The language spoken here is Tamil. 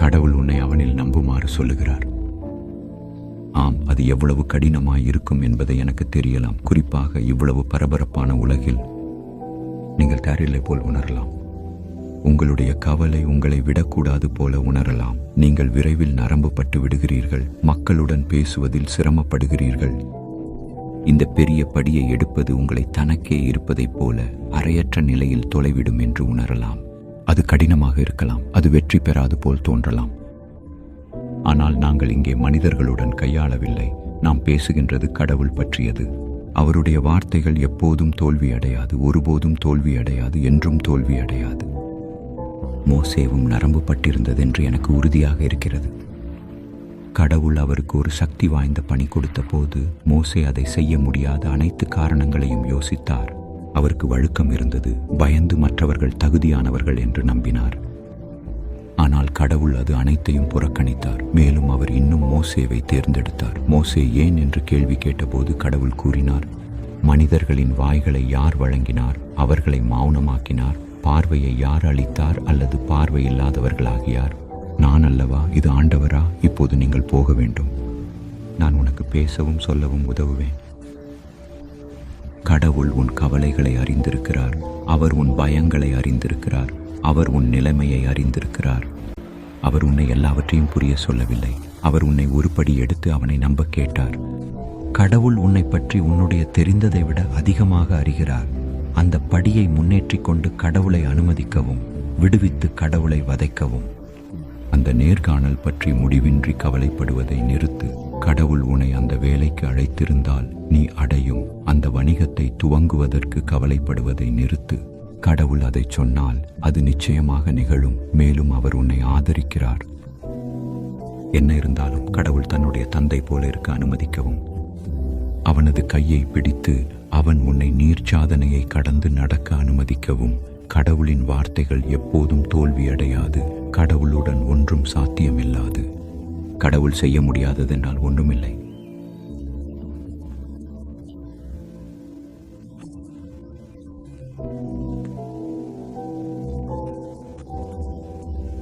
கடவுள் உன்னை அவனில் நம்புமாறு சொல்லுகிறார். ஆம் அது எவ்வளவு கடினமாய் இருக்கும் என்பதை எனக்கு தெரியலாம். குறிப்பாக இவ்வளவு பரபரப்பான உலகில் நீங்கள் தயாரில்லை போல் உணரலாம். உங்களுடைய கவலை உங்களை விடக்கூடாது போல உணரலாம். நீங்கள் விரைவில் நரம்பு பட்டு விடுகிறீர்கள். மக்களுடன் பேசுவதில் சிரமப்படுகிறீர்கள். இந்த பெரிய படியை எடுப்பது உங்களை தனக்கே இருப்பதைப் போல அரையற்ற நிலையில் தொலைவிடும் என்று உணரலாம். அது கடினமாக இருக்கலாம் அது வெற்றி பெறாது போல் தோன்றலாம். ஆனால் நாங்கள் இங்கே மனிதர்களுடன் கையாளவில்லை. நாம் பேசுகின்றது கடவுள் பற்றியது. அவருடைய வார்த்தைகள் எப்போதும் தோல்வி அடையாது ஒருபோதும் தோல்வி அடையாது என்றும் தோல்வி அடையாது. மோசேவும் நரம்பு பட்டிருந்தது என்று எனக்கு உறுதியாக இருக்கிறது. கடவுள் அவருக்கு ஒரு சக்தி வாய்ந்த பணி கொடுத்த போது மோசே அதை செய்ய முடியாத அனைத்து காரணங்களையும் யோசித்தார். அவருக்கு வழுக்கம் இருந்தது. பயந்து மற்றவர்கள் தகுதியானவர்கள் என்று நம்பினார். ஆனால் கடவுள் அது அனைத்தையும் புறக்கணித்தார். மேலும் அவர் இன்னும் மோசேவை தேர்ந்தெடுத்தார். மோசே ஏன் என்று கேள்வி கேட்டபோது கடவுள் கூறினார் மனிதர்களின் வாய்களை யார் வழங்கினார்? அவர்களை மௌனமாக்கினார். பார்வையை யார் அளித்தார் அல்லது பார்வை இல்லாதவர்களாகியார்? நான் அல்லவா? இது ஆண்டவரா? இப்போது நீங்கள் போக வேண்டும். நான் உனக்கு பேசவும் சொல்லவும் உதவுவேன். கடவுள் உன் கவலைகளை அறிந்திருக்கிறார். அவர் உன் பயங்களை அறிந்திருக்கிறார். அவர் உன் நிலைமையை அறிந்திருக்கிறார். அவர் உன்னை எல்லாவற்றையும் புரிய சொல்லவில்லை. அவர் உன்னை ஒருபடி எடுத்து அவனை நம்ப கேட்டார். கடவுள் உன்னை பற்றி உன்னுடைய தெரிந்ததை விட அதிகமாக அறிகிறார். அந்த படியை முன்னேற்றிக் கொண்டு கடவுளை அனுமதிக்கவும் விடுவித்து கடவுளை வதைக்கவும். அந்த நேர்காணல் பற்றி முடிவின்றி கவலைப்படுவதை நிறுத்து கடவுள் உன்னை அந்த வேலைக்கு அழைத்திருந்தால் நீ அடையும். வணிகத்தை துவங்குவதற்கு கவலைப்படுவதை நிறுத்து. கடவுள் அதை சொன்னால் அது நிச்சயமாக நிகழும் மேலும் அவர் உன்னை ஆதரிக்கிறார். என்ன இருந்தாலும் கடவுள் தன்னுடைய தந்தை போல இருக்க அனுமதிக்கவும். அவனது கையை பிடித்து அவன் உன்னை நீர்ச்சாதனையை கடந்து நடக்க அனுமதிக்கவும். கடவுளின் வார்த்தைகள் எப்போதும் தோல்வியடையாது கடவுளுடன் ஒன்றும் சாத்தியமில்லாது. கடவுள் செய்ய முடியாததென்றால் ஒன்றுமில்லை. Ooh.